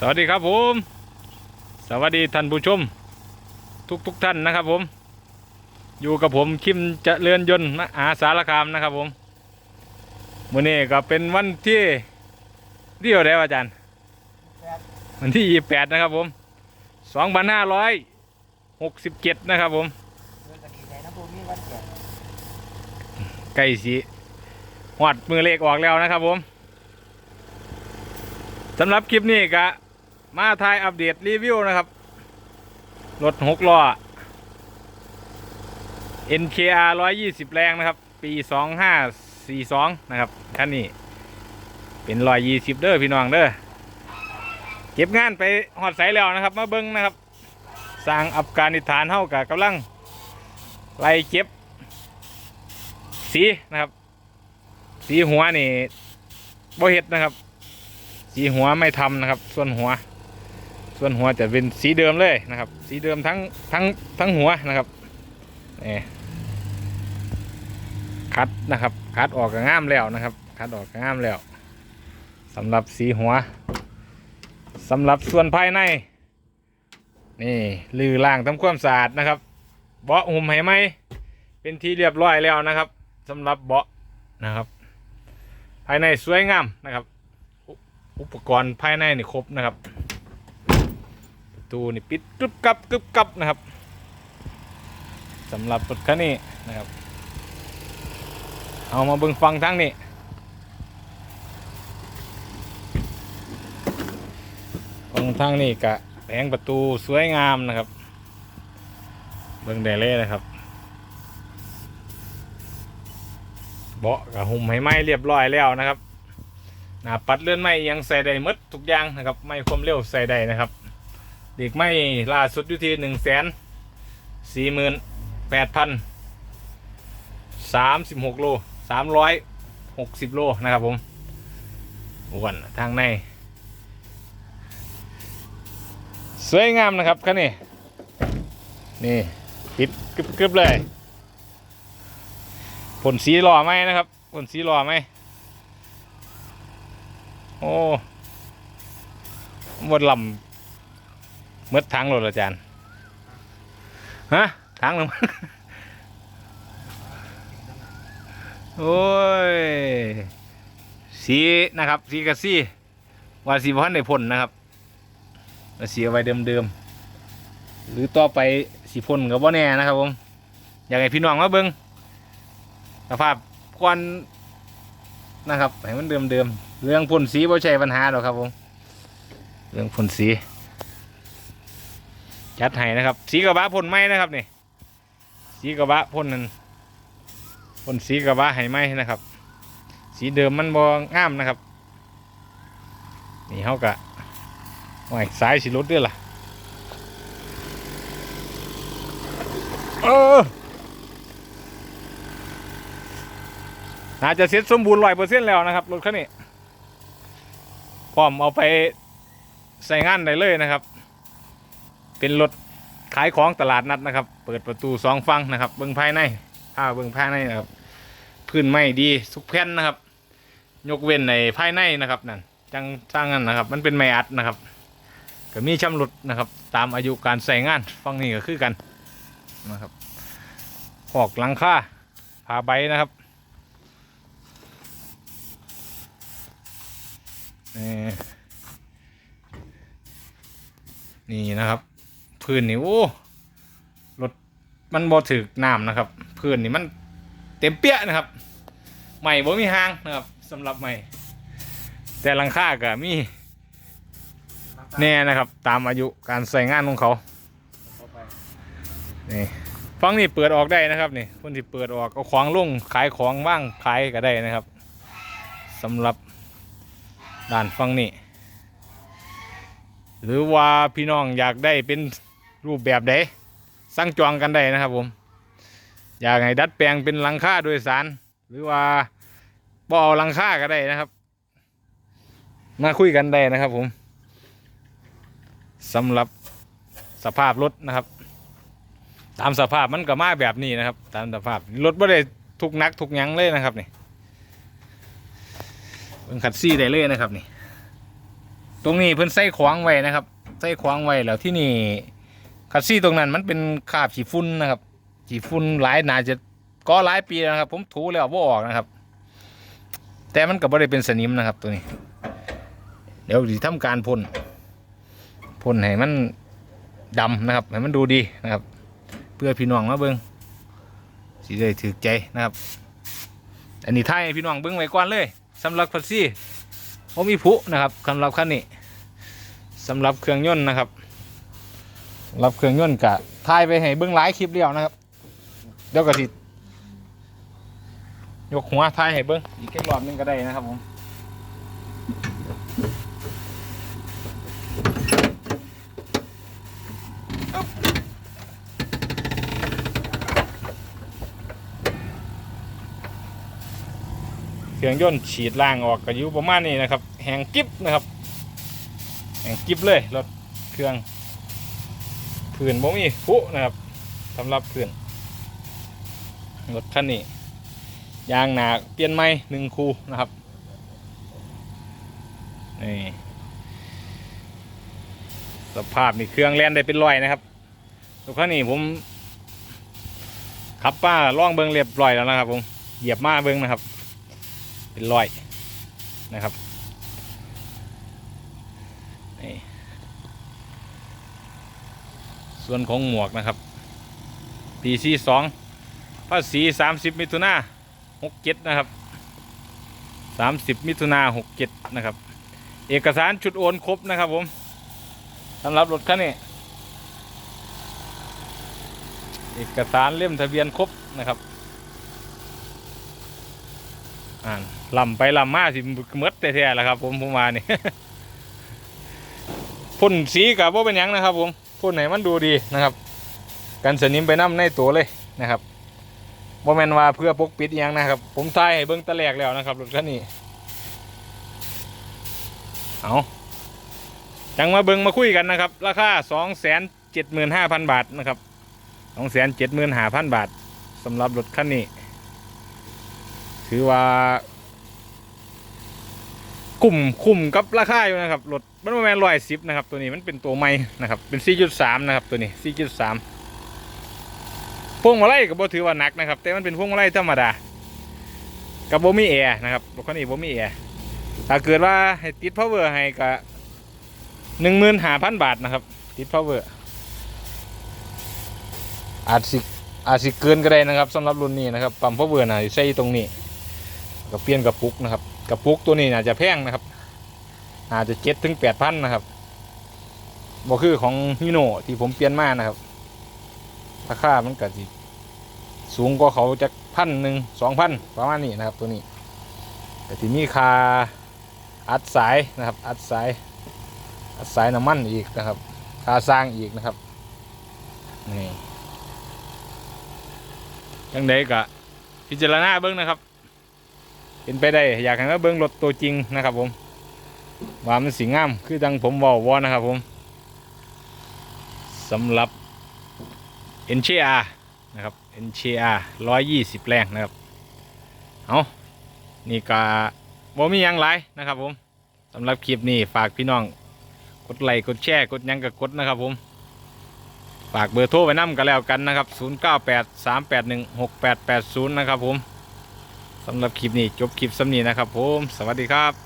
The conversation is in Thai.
สวัสดีครับผม สวัสดีท่านผู้ชม ทุกทุกๆท่านนะครับผม อยู่กับผมคิมเจริญยนต์มหาสารคามนะครับผมมื่อนี้ก็เป็นวันที่เดียวได้วอาจารย์วันที่ยี่แปดนะครับผมสองพันห้าร้อยหกสิบเจ็ดนะครับผมเงินก็ดีใจนะพวกนี้วันเกิดใกล้สีหอดมือเลขออกแล้วนะครับผมสำหรับคลิปนี้ก็ มาทายอัปเดตรีวิวนะครับ รถหกล้อ NKR 120 แรงนะครับ ปี 2542 นะครับคันนี้เป็น120เด้อพี่น้องเด้อเก็บงานไปหอดใสแล้วนะครับ มาเบิ้งนะครับ สร้างอัฟการนิสถานเท่ากับกำลังไล่เก็บ สีนะครับ สีหัวนี่บ่เห็ดนะครับ สีหัวไม่ทำนะครับ ส่วนหัว ส่วนหัวจะเป็นสีเดิมเลยนะครับ สีเดิมทั้งทั้งทั้งหัวนะครับนี่คัดนะครับ คัดออกก็งามแล้วนะครับ คัดออกก็งามแล้วสำหรับสีหัวสำหรับส่วนภายใน นี่ลือล่างทำความสะอาดนะครับ เบาะหุ่มให้ไหมเป็นที่เรียบร้อยแล้วนะครับสำหรับเบาะนะครับ ภายในสวยงามนะครับ อุปกรณ์ภายในนี่ครบนะครับ ตูนี่ปิดกึบกับกึบกับนะครับสำหรับรถคันนี้นะครับ เอามาเบิ่งฟังทั้งนี้ฟังทั้งนี้กะแผงประตูสวยงามนะครับ เบิ่งได้เลยนะครับเบาะกับหุ้มให้ไหมเรียบร้อยแล้วนะครับหน้าปัดเลื่อนไม้ยังใส่ได้มดทุกอย่างนะครับ ไม่ความเร็วใส่ได้นะครับ เด็กไม่ล่าสุดอยู่ที่หนึ่งแสนสี่หมื่นแปดพันสามสิบหกโลสามร้อยหกสิบโลนะครับผมอ้วนทางใน สวยงามนะครับคันนี้ นี่ปิดกรึบๆเลยผลสีหล่อไหมนะครับผลสีหล่อไหมโอ้หมดลำ หมดทางรถอาจารย์ฮะทางลงโอ้ยสีนะครับ สีกระซี่ว่าสีพันในพ่นนะครับว่าสีเอาไว้เดิมๆหรือต่อไปสีพ่นกับว่าแน่นะครับผมอยากให้พี่น้องมาเบิ้งสภาพควันนะครับให้มันเดิมเดิมๆเรื่องพ่นสีบ่ใช่ปัญหาหรอกครับผมเรื่องพ่นสี จัดให้นะครับ สีกระบะพ่นไหมนะครับนี่สีกระบะพ่นนั่นพ่นสีกระบะให้ไหมนะครับ สีเดิมมันบ่งามนะครับ นี่เขากะโอ้ยสายสีรถด้วยล่ะเออน่าจะเสร็จสมบูรณ์ร้อยเปอร์เซ็นต์แล้วนะครับรถคันนี้พร้อมเอาไปใส่งานได้เลยนะครับ เป็นรถขายของตลาดนัดนะครับ เปิดประตูสองฝั่งนะครับ เบิ้องภายในผ้าเบิ้องภายในนะครับพื้นไม้ดีทุกแผ่นนะครับ ยกเว้นในภายในนะครับนั่นจังสร้างนั่นนะครับ มันเป็นไม้อัดนะครับก็มีชำรุดนะครับ ตามอายุการใส่งานฝั่งนี้ก็คือกันนะครับหอกหลังคาผาใบนะครับนี่นะครับ พื้นนี่โอ้รถมันบ่ถึกน้ำนะครับ พื้นนี่มันเต็มเปี้ยนะครับ ใหม่บ่มีหางนะครับสำหรับใหม่ แต่ลังค่าก็มีแน่นะครับ ตามอายุการใส่งานของเขานี่ฟังนี่เปิดออกได้นะครับนี่คนที่เปิดออกเอาของลงขายของว่างขายก็ได้นะครับสำหรับด้านฝั่งนี้หรือว่าพี่น้องอยากได้เป็น รูปแบบใดสั่งจองกันได้นะครับผม อยากให้ดัดแปลงเป็นหลังคาโดยสาร หรือว่าบ่เอาหลังคาก็ได้นะครับ มาคุยกันได้นะครับผมสำหรับสภาพรถนะครับ ตามสภาพมันก็มาแบบนี้นะครับ ตามสภาพรถไม่ได้ทุกนักทุกยังเลยนะครับนี่เบิ่งขัดซี่ได้เลยนะครับนี่ ตรงนี้เพิ่นใส่ขวางไว้นะครับ ใส่ขวางไว้แล้วที่นี่ คัสซี่ตรงนั้นมันเป็นคราบฉีฝุ่นนะครับฉีฝุ่นหลายนาจะก็หลายปีนะครับ ผมถูแล้วบ่ออกนะครับ แต่มันก็บ่ได้เป็นสนิมนะครับตัวนี้ เดี๋ยวสิทำการพ่นพ่นให้มันดำนะครับให้มันดูดีนะครับ เพื่อพี่น้องมาเบิ่งสิได้ถือใจนะครับ อันนี้ท้ายให้พี่น้องเบิ่งไว้ก่อนเลยสำหรับคัสซี่ผมมีผุนะครับสำหรับคันนี้สำหรับเครื่องยนต์นะครับ รับเครื่องยนต์กะท้ายไปให้เบิ่งหลายคลิปแล้วนะครับ เดี๋ยวก็สิยกหัวท้ายให้เบิ่งอีกแค่รอบหนึงก็ได้นะครับผมเครื่องยนต์ฉีดล่างออกก็อยู่ประมาณนี้นะครับ แหงกิบนะครับ แหงกิบเลยรถเครื่อง ผื่นบ่มีผู้นะครับสำหรับผื่นรถคันนี้ยางหนาเปลี่ยนใหม่หนึ่งคูนะครับนี่สภาพนี่เครื่องแล่นได้เป็นร้อยนะครับรถคันนี้ผมขับป้าล่องเบิงเรียบร้อยแล้วนะครับผมเหยียบมาเบิงนะครับ เป็นรอยนะครับนี่ ส่วนของหมวกนะครับปีซีสองภาษีสามสิบมิถุนาหกเจ็ดนะครับสามสิบมิถุนาหกเจ็ดนะครับ เอกสารชุดโอนครบนะครับผมสำหรับรถคันนี้เอกสารเล่มทะเบียนครบนะครับอ่านลำไปลำมาสิหมดแท้ๆแหละครับ ผมผมมานี่พ่นสีกับว่าเป็นยังนะครับผม พ่นให้มันดูดีนะครับ กันสนิมไปน้ำในตัวเลยนะครับว่าแมนว่าเพื่อปกปิดอิหยังนะครับ ผมทายเบิ้งตะแหลกแล้วนะครับรถคันนี้เอาจังมาเบิ้งมาคุยกันนะครับ ราคาสองแสนเจ็ดหมื่นห้าพันบาทนะครับสองแสนเจ็ดหมื่นห้าพันบาทสำหรับรถคันนี้ ถือว่า คุ้มคุ้มกับราคาอยู่นะครับรถ มันประมาณร้อยสิบนะครับ ตัวนี้มันเป็นตัวใหม่นะครับ เป็น 4.3 นะครับ ตัวนี้ 4.3 พวงมาลัยก็บ่ถือว่าหนักนะครับ แต่มันเป็นพวงมาลัยธรรมดา กับโบมีแอร์นะครับรถคันนี้โบมีแอร์ถ้าเกิดว่าให้ติด power ให้ก็หนึ่งหมื่นห้าพันบาทนะครับ ติด power อาจสิอาจสิเกินก็ได้นะครับสำหรับรุ่นนี้นะครับปั๊ม power น่ะสิใส่ตรงนี้ก็เปลี่ยนกระปุกนะครับกระปุกตัวนี้น่าจะแพงนะครับ อาจจะเจ็ดถึงแปดพันนะครับบ่คือของฮิโนที่ผมเปลี่ยนมานะครับราคามันก็สิสูงกว่าเขาจะพันหนึ่งสองพันประมาณนี้นะครับตัวนี้ แต่ที่มีคาอัดสายนะครับอัดสายอัดสายน้ำมันอีกนะครับคาสร้างอีกนะครับนี่ยังไดก็พิจารณาเบิ้งนะครับเป็นไปได้อยากให้มาเบิ้งรถตัวจริงนะครับผม ว่ามันสีงามคือดังผมบอกวอนะครับผมสำหรับ NCR นะครับ NCR 120 แรงนะครับ เอานี่ก็บ่มียังหลายนะครับผมสำหรับคลิปนี้ฝากพี่น้อง กดไลค์กดแชร์กดยังก็กดนะครับผมฝากเบอร์โทรไว้นํกันแล้วกันนะครับ 0983816880 นะครับผมสำหรับคลิปนี้จบคลิปสำนีนะครับผม สวัสดีครับ